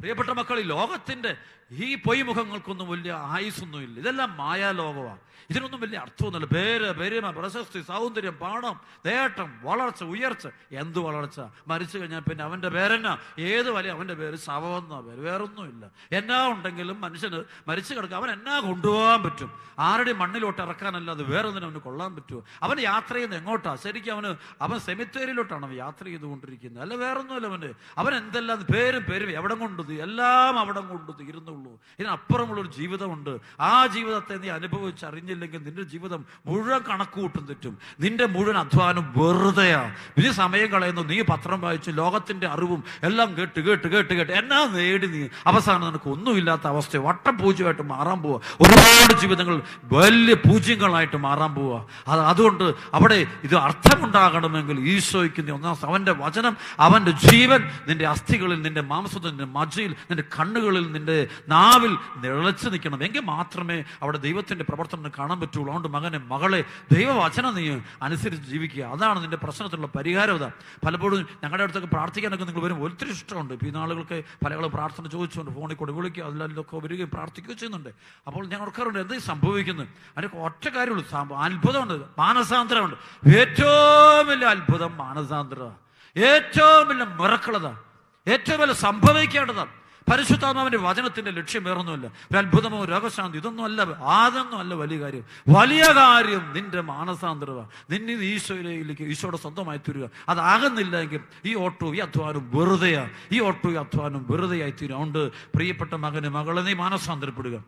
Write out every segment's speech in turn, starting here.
പ്രിയപ്പെട്ട മക്കൾ ഈ ലോകത്തിന്റെ ഈ പൊയ്മുഖങ്ങൾക്കൊന്നും വലിയ ആയുസൊന്നുമില്ല ഇതെല്ലാം മായാലോകമാണ്. ഇതിനൊന്നും വലിയ അർത്ഥമൊന്നുമില്ല. പേര് പെരുമ പ്രശസ്തി സൗന്ദര്യം പാണം നേട്ടം വളർച്ച ഉയർച്ച. എന്ത് വളർച്ച? മരിച്ചു കഴിഞ്ഞാൽ പിന്നെ അവന്റെ പേരെന്നാ? ഏത് വലിയ അവന്റെ പേര്? ശവമെന്നാ പേര്? വേറൊന്നുമില്ല. എന്നാ ഉണ്ടെങ്കിലും മനുഷ്യന് മരിച്ചു കിടക്കുക അവൻ എന്നാ കൊണ്ടുപോകാൻ പറ്റും? ആരുടെ മണ്ണിലോട്ട് ഇറക്കാനല്ലാതെ വേറൊന്നിനും അവന് കൊള്ളാൻ പറ്റുമോ അവൻ യാത്ര ചെയ്യുന്നത് എങ്ങോട്ടാ? ശരിക്കും അവന് അവൻ സെമിത്തേരിയിലോട്ടാണ് യാത്ര ചെയ്തുകൊണ്ടിരിക്കുന്നത്. അല്ല വേറൊന്നുമില്ല അവന്. അവൻ എന്തെല്ലാം പേരും പേരും എവിടെ കൊണ്ടു എല്ലാം അവിടെ കൊണ്ട് തീരുന്നുള്ളൂ. ഇതിനപ്പുറമുള്ളൊരു ജീവിതമുണ്ട്. ആ ജീവിതത്തെ നീ അനുഭവിച്ചറിഞ്ഞില്ലെങ്കിൽ നിന്റെ ജീവിതം മുഴുവൻ കണക്ക് കൂട്ടും തെറ്റും. നിന്റെ മുഴുവൻ അധ്വാനം വെറുതെയാണ്. ഇനി സമയം കളയുന്നു. നീ പത്രം വായിച്ച് ലോകത്തിന്റെ അറിവും എല്ലാം കേട്ട് കേട്ട് കേട്ട് കേട്ട്. എന്നാ നേടി നീ? അവസാനം നിനക്ക് ഒന്നുമില്ലാത്ത അവസ്ഥ. വട്ടം പൂജ്യമായിട്ട് മാറാൻ പോവുക ഒരുപാട് ജീവിതങ്ങൾ വലിയ പൂജ്യങ്ങളായിട്ട് മാറാൻ പോവുക അത് അതുകൊണ്ട് അവിടെ ഇത് അർത്ഥമുണ്ടാകണമെങ്കിൽ ഈശോയ്ക്ക് നീ ഒന്നാം അവന്റെ വചനം അവന്റെ ജീവൻ നിന്റെ അസ്ഥികളിൽ നിന്റെ മാംസത്തിൽ നിന്റെ മജ്ജയിൽ നിന്റെ കണ്ണുകളിൽ നിന്റെ നാവിൽ നിഴച്ചു നിൽക്കണം. എങ്കിൽ മാത്രമേ അവിടെ ദൈവത്തിന്റെ പ്രവർത്തനം കാണാൻ പറ്റുള്ളൂ. അതുകൊണ്ട് മകനെ മകളെ ദൈവവചനം നീ അനുസരിച്ച് ജീവിക്കുക. അതാണ് നിന്റെ പ്രശ്നത്തിലുള്ള പരിഹാരം ഇതാ. പലപ്പോഴും ഞങ്ങളുടെ അടുത്തൊക്കെ പ്രാർത്ഥിക്കാനൊക്കെ നിങ്ങൾ വരും ഒത്തിരി ഇഷ്ടമുണ്ട്. ഈ നാളുകൾക്ക് പല ആളുകൾ പ്രാർത്ഥന ചോദിച്ചുകൊണ്ട് ഫോണിൽ കൂടെ വിളിക്കുക അതിലൊക്കെ വരികയും പ്രാർത്ഥിക്കുകയും ചെയ്യുന്നുണ്ട്. അപ്പോൾ ഞാൻ ഓർക്കാറുണ്ട് എന്ത് സംഭവിക്കുന്നു? അതിനൊക്കെ ഒറ്റ കാര്യമുള്ളൂ. അത്ഭുതമുണ്ട്. മാനസാന്തരമുണ്ട്. ഏറ്റവും വലിയ അത്ഭുതം മാനസാന്തര ഏറ്റവും വലിയ മിറക്കളത ഏറ്റവും വലിയ സംഭവിക്കേണ്ടതാണ് പരിശുദ്ധാത്മാവിന്റെ വചനത്തിന്റെ ലക്ഷ്യം വേറൊന്നുമില്ല. ഒരു അത്ഭുതമോ രോഗശാന്തി ഇതൊന്നും അല്ല ആദ്യമൊന്നും അല്ല വലിയ കാര്യം. വലിയ കാര്യം നിന്റെ മാനസാന്തരത നിന്നെ ഈശോയിലേക്ക് ഈശോയുടെ സ്വന്തമായി തീരുക അതാകുന്നില്ല എങ്കിൽ ഈ ഓട്ടോ ഈ അധ്വാനം വെറുതെയാ. ഈ ഓട്ടോ ഈ അധ്വാനം വെറുതെയായി തീരും. അതുകൊണ്ട് പ്രിയപ്പെട്ട മകന് മകളെ നീ മാനസാന്തരപ്പെടുക.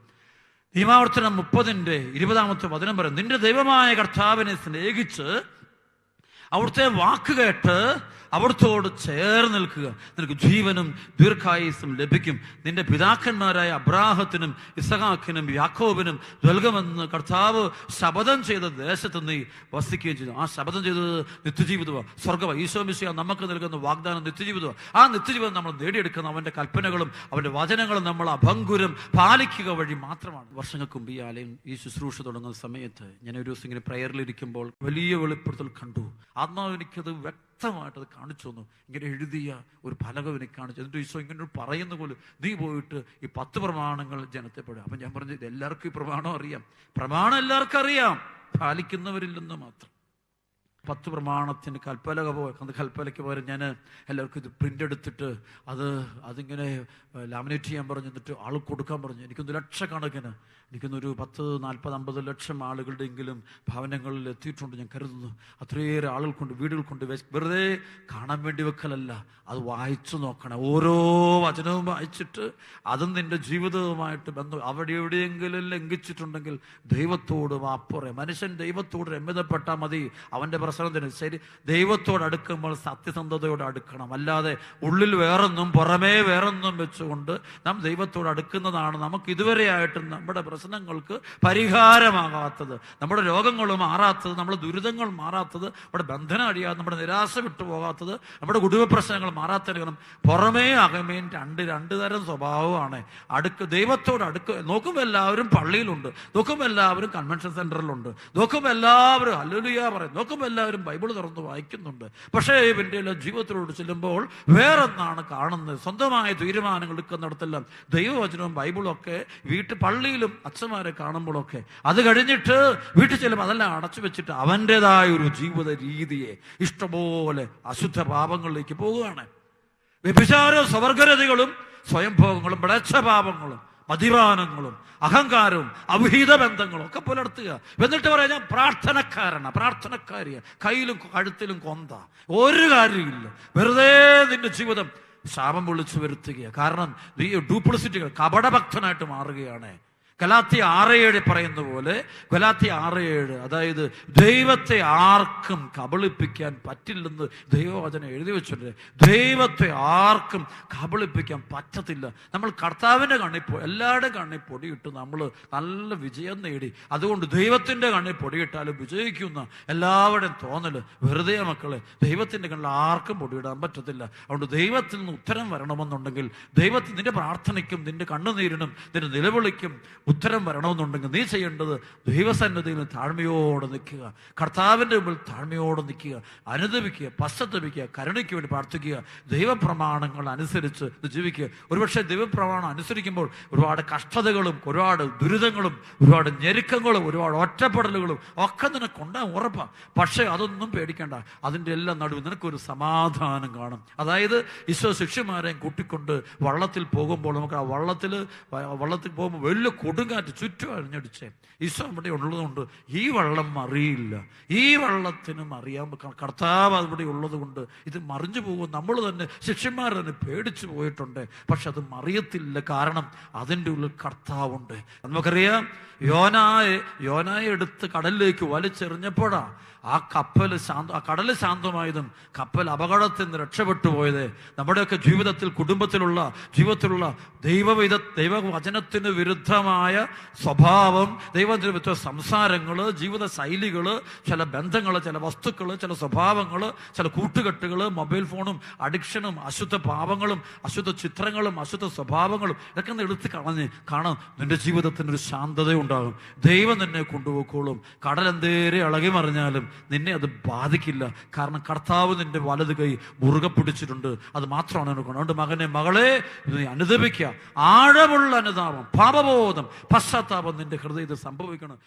നിയമാവർത്തനം മുപ്പതിന്റെ ഇരുപതാമത്തെ വചനം പറയും. നിന്റെ ദൈവമായ കർത്താവിനെ സ്നേഹിച്ച് അവിടുത്തെ വാക്ക് കേട്ട് അവിടുത്തോട് ചേർന്ന് നിൽക്കുക. നിനക്ക് ജീവനും ദീർഘായുസും ലഭിക്കും. നിന്റെ പിതാക്കന്മാരായ അബ്രാഹത്തിനും ഇസഹാക്കിനും യാക്കോബിനും നൽകുമെന്ന് കർത്താവ് ശപഥം ചെയ്ത ദേശത്ത് നീ വസിക്കുകയും ചെയ്തു. ആ ശപഥം ചെയ്തത് നിത്യജീവിതമാണ്. സ്വർഗവ ഈശോ മിശിയ നമുക്ക് നൽകുന്ന വാഗ്ദാനം നിത്യജീവിതമാണ്. ആ നിത്യജീവിതം നമ്മൾ നേടിയെടുക്കുന്ന അവന്റെ കൽപ്പനകളും അവന്റെ വചനങ്ങളും നമ്മൾ അഭംഗുരം പാലിക്കുക വഴി മാത്രമാണ്. വർഷങ്ങൾക്ക് മുമ്പ് ഈ ആലയം ഈ ശുശ്രൂഷ തുടങ്ങുന്ന സമയത്ത് ഞാൻ ഒരു ദിവസം ഇങ്ങനെ പ്രയറിലിരിക്കുമ്പോൾ വലിയ വെളിപ്പെടുത്തൽ കണ്ടു. ആത്മാവ് എനിക്കത് വ്യക്തമായിട്ട് അത് കാണിച്ചു തന്നു. ഇങ്ങനെ എഴുതിയ ഒരു ഫലകം എനിക്ക് കാണിച്ചു എന്നിട്ട് ഈശോ ഇങ്ങനെ പറയുന്ന പോലെ നീ പോയിട്ട് ഈ പത്ത് പ്രമാണങ്ങൾ ജനത്തെ അപ്പം ഞാൻ പറഞ്ഞു ഇത് എല്ലാവർക്കും ഈ പ്രമാണം അറിയാം. പ്രമാണം എല്ലാവർക്കും അറിയാം. പാലിക്കുന്നവരില്ലെന്ന് മാത്രം. പത്ത് പ്രമാണത്തിന് കൽപ്പലക അത് കൽപ്പലയ്ക്ക് പകരം ഞാൻ എല്ലാവർക്കും ഇത് പ്രിന്റ് എടുത്തിട്ട് അത് അതിങ്ങനെ ലാമിനേറ്റ് ചെയ്യാൻ പറഞ്ഞു എന്നിട്ട് ആൾ കൊടുക്കാൻ പറഞ്ഞു. എനിക്കൊന്ന് ലക്ഷക്കണക്കിന് എനിക്കൊന്നൊരു പത്ത് നാൽപ്പത് അമ്പത് ലക്ഷം ആളുകളുടെയെങ്കിലും ഭവനങ്ങളിൽ എത്തിയിട്ടുണ്ട്. ഞാൻ കരുതുന്നു അത്രയേറെ ആളുകൾ കൊണ്ട് വീടുകൾ കൊണ്ട് വെറുതെ കാണാൻ വേണ്ടി വെക്കലല്ല. അത് വായിച്ചു നോക്കണം. ഓരോ വചനവും വായിച്ചിട്ട് അതും നിന്റെ ജീവിതവുമായിട്ട് ബന്ധം അവിടെ എവിടെയെങ്കിലും ലംഘിച്ചിട്ടുണ്ടെങ്കിൽ ദൈവത്തോട് മാപ്പുറ മനുഷ്യൻ ദൈവത്തോട് രമ്യതപ്പെട്ടാൽ മതി. അവന്റെ പ്രശ്നത്തിന് ശരി ദൈവത്തോട് അടുക്കുമ്പോൾ സത്യസന്ധതയോട് അടുക്കണം. അല്ലാതെ ഉള്ളിൽ വേറൊന്നും പുറമേ വേറൊന്നും വെച്ചുകൊണ്ട് നാം ദൈവത്തോട് അടുക്കുന്നതാണ് നമുക്ക് ഇതുവരെയായിട്ടും നമ്മുടെ പ്രശ്നങ്ങൾക്ക് പരിഹാരമാകാത്തത്. നമ്മുടെ രോഗങ്ങൾ മാറാത്തത് നമ്മുടെ ദുരിതങ്ങൾ മാറാത്തത് നമ്മുടെ ബന്ധനം അടിയാതെ നമ്മുടെ നിരാശ വിട്ടു പോകാത്തത് നമ്മുടെ കുടുംബ പ്രശ്നങ്ങൾ മാറാത്തതിന് കാരണം പുറമേ അകമേൻ രണ്ട് രണ്ട് തരം സ്വഭാവമാണ്. അടുക്ക് ദൈവത്തോട് അടുക്ക്. നോക്കുമ്പോൾ എല്ലാവരും പള്ളിയിലുണ്ട്. നോക്കുമ്പോൾ എല്ലാവരും കൺവെൻഷൻ സെന്ററിലുണ്ട് നോക്കുമ്പോൾ എല്ലാവരും അല്ലുലിയ പറയും. നോക്കുമ്പോൾ എല്ലാവരും ബൈബിൾ തുറന്ന് വായിക്കുന്നുണ്ട്. പക്ഷേ ഇവന്റെ എല്ലാം ജീവിതത്തിലോട്ട് ചെല്ലുമ്പോൾ വേറൊന്നാണ് കാണുന്നത്. സ്വന്തമായ തീരുമാനങ്ങൾ എടുക്കുന്നിടത്തെല്ലാം ദൈവവചനവും ബൈബിളും ഒക്കെ വീട്ടിൽ പള്ളിയിലും അച്ഛന്മാരെ കാണുമ്പോഴൊക്കെ അത് കഴിഞ്ഞിട്ട് വീട്ടിൽ ചെല്ലുമ്പോൾ അതെല്ലാം അടച്ചു വെച്ചിട്ട് അവന്റെതായ ഒരു ജീവിത രീതിയെ ഇഷ്ടപോലെ അശുദ്ധ പാപങ്ങളിലേക്ക് പോവുകയാണ് വ്യഭിചാര സ്വവർഗരതികളും സ്വയംഭോഗങ്ങളും പാപങ്ങളും മതിപാനങ്ങളും അഹങ്കാരവും അവിഹിത ബന്ധങ്ങളും ഒക്കെ പുലർത്തുക. എന്നിട്ട് പറയാം ഞാൻ പ്രാർത്ഥനക്കാരനാ പ്രാർത്ഥനക്കാരിയ. കയ്യിലും കഴുത്തിലും കൊന്ത. ഒരു കാര്യമില്ല വെറുതെ നിന്റെ ജീവിതം ശാപം വിളിച്ചു വരുത്തുകയാണ് കാരണം ഡ്യൂപ്ലിസിറ്റികൾ കപടഭക്തനായിട്ട് മാറുകയാണ്. ഗലാത്തി ആറ് ഏഴ് പറയുന്ന പോലെ ഗലാത്തി ആറ് ഏഴ് അതായത് ദൈവത്തെ ആർക്കും കബളിപ്പിക്കാൻ പറ്റില്ലെന്ന് ദൈവവചനം എഴുതി വെച്ചിട്ടുണ്ട്. ദൈവത്തെ ആർക്കും കബളിപ്പിക്കാൻ പറ്റത്തില്ല. നമ്മൾ കർത്താവിന്റെ കണ്ണിൽ എല്ലാവരുടെയും കണ്ണിൽ പൊടിയിട്ട് നമ്മൾ നല്ല വിജയം നേടി. അതുകൊണ്ട് ദൈവത്തിന്റെ കണ്ണിൽ പൊടിയിട്ടാലും വിജയിക്കുന്ന എല്ലാവരുടെയും തോന്നൽ വെറുതെ മക്കളെ ദൈവത്തിന്റെ കണ്ണിൽ ആർക്കും പൊടിയിടാൻ പറ്റത്തില്ല. അതുകൊണ്ട് ദൈവത്തിൽ നിന്ന് ഉത്തരം വരണമെന്നുണ്ടെങ്കിൽ ദൈവത്തിൽ നിന്റെ പ്രാർത്ഥനയ്ക്കും നിന്റെ കണ്ണുനീരിനും നിന്റെ നിലവിളിക്കും ഉത്തരം വരണമെന്നുണ്ടെങ്കിൽ നീ ചെയ്യേണ്ടത് ദൈവസന്നദ്ധിയിൽ താഴ്മയോടെ നിൽക്കുക. കർത്താവിന്റെ മുമ്പിൽ താഴ്മയോടെ നിൽക്കുക. അനുദപിക്കുക പശ്ചത്തപിക്കുക കരുണയ്ക്ക് വേണ്ടി പ്രാർത്ഥിക്കുക. ദൈവപ്രമാണങ്ങൾ അനുസരിച്ച് ജീവിക്കുക. ഒരുപക്ഷെ ദൈവപ്രമാണം അനുസരിക്കുമ്പോൾ ഒരുപാട് കഷ്ടതകളും ഒരുപാട് ദുരിതങ്ങളും ഒരുപാട് ഞെരുക്കങ്ങളും ഒരുപാട് ഒറ്റപ്പെടലുകളും ഒക്കെ നിനക്കുണ്ടാകും ഉറപ്പാണ് പക്ഷേ അതൊന്നും പേടിക്കേണ്ട. അതിന്റെ എല്ലാം നടുവിൽ നിനക്കൊരു സമാധാനം കാണും. അതായത് ഈശോ ശിഷ്യന്മാരെയും കൂട്ടിക്കൊണ്ട് വള്ളത്തിൽ പോകുമ്പോൾ നമുക്ക് ആ വള്ളത്തിൽ വള്ളത്തിൽ പോകുമ്പോൾ വലിയ കൊടുങ്കാറ്റ് ചുറ്റും അഴിഞ്ഞടിച്ചേ. ഈശോ അവിടെ ഉള്ളതുകൊണ്ട് ഈ വള്ളം മറിയില്ല. ഈ വള്ളത്തിനും അറിയാൻ കർത്താവ് അവിടെ ഉള്ളതുകൊണ്ട് ഇത് മറിഞ്ഞു പോകും. നമ്മൾ തന്നെ ശിഷ്യന്മാർ തന്നെ പേടിച്ചു പോയിട്ടുണ്ട്. പക്ഷെ അത് മറിയത്തില്ല. കാരണം അതിന്റെ ഉള്ളിൽ കർത്താവുണ്ട്. നമുക്കറിയാം യോനായെ യോനായെ എടുത്ത് കടലിലേക്ക് വലിച്ചെറിഞ്ഞപ്പോഴാ ആ കപ്പൽ ശാന്ത ആ കടൽ ശാന്തമായതും കപ്പൽ അപകടത്തിൽ നിന്ന് രക്ഷപ്പെട്ടു പോയത്. നമ്മുടെയൊക്കെ ജീവിതത്തിൽ കുടുംബത്തിലുള്ള ജീവിതത്തിലുള്ള ദൈവവിധ ദൈവവചനത്തിന് വിരുദ്ധമായ സ്വഭാവം ദൈവത്തിന് വ്യത്യസ്ത സംസാരങ്ങൾ ജീവിത ശൈലികൾ ചില ബന്ധങ്ങൾ ചില വസ്തുക്കൾ ചില സ്വഭാവങ്ങൾ ചില കൂട്ടുകെട്ടുകൾ മൊബൈൽ ഫോണും അഡിക്ഷനും അശുദ്ധ പാപങ്ങളും അശുദ്ധ ചിത്രങ്ങളും അശുദ്ധ സ്വഭാവങ്ങളും ഇതൊക്കെ ഒന്ന് എടുത്ത് കളഞ്ഞ് കാണാം. നിന്റെ ജീവിതത്തിന് ഒരു ശാന്തത ഉണ്ടാകും ദൈവം നിന്നെ കൊണ്ടുപോയിക്കോളും. കടൽ എന്തേരെ ഇളകി മറിഞ്ഞാലും നിന്നെ അത് ബാധിക്കില്ല. കാരണം കർത്താവ് നിന്റെ വലത് കൈ മുറുകെ പിടിച്ചിട്ടുണ്ട്. അത് മാത്രമാണ് എനിക്ക് അതുകൊണ്ട് മകനെ മകളെ അനുദപിക്കുക. ആഴമുള്ള അനുതാപം പാപബോധം പശ്ചാത്താപം നിന്റെ ഹൃദയത്തിൽ സംഭവിക്കണം.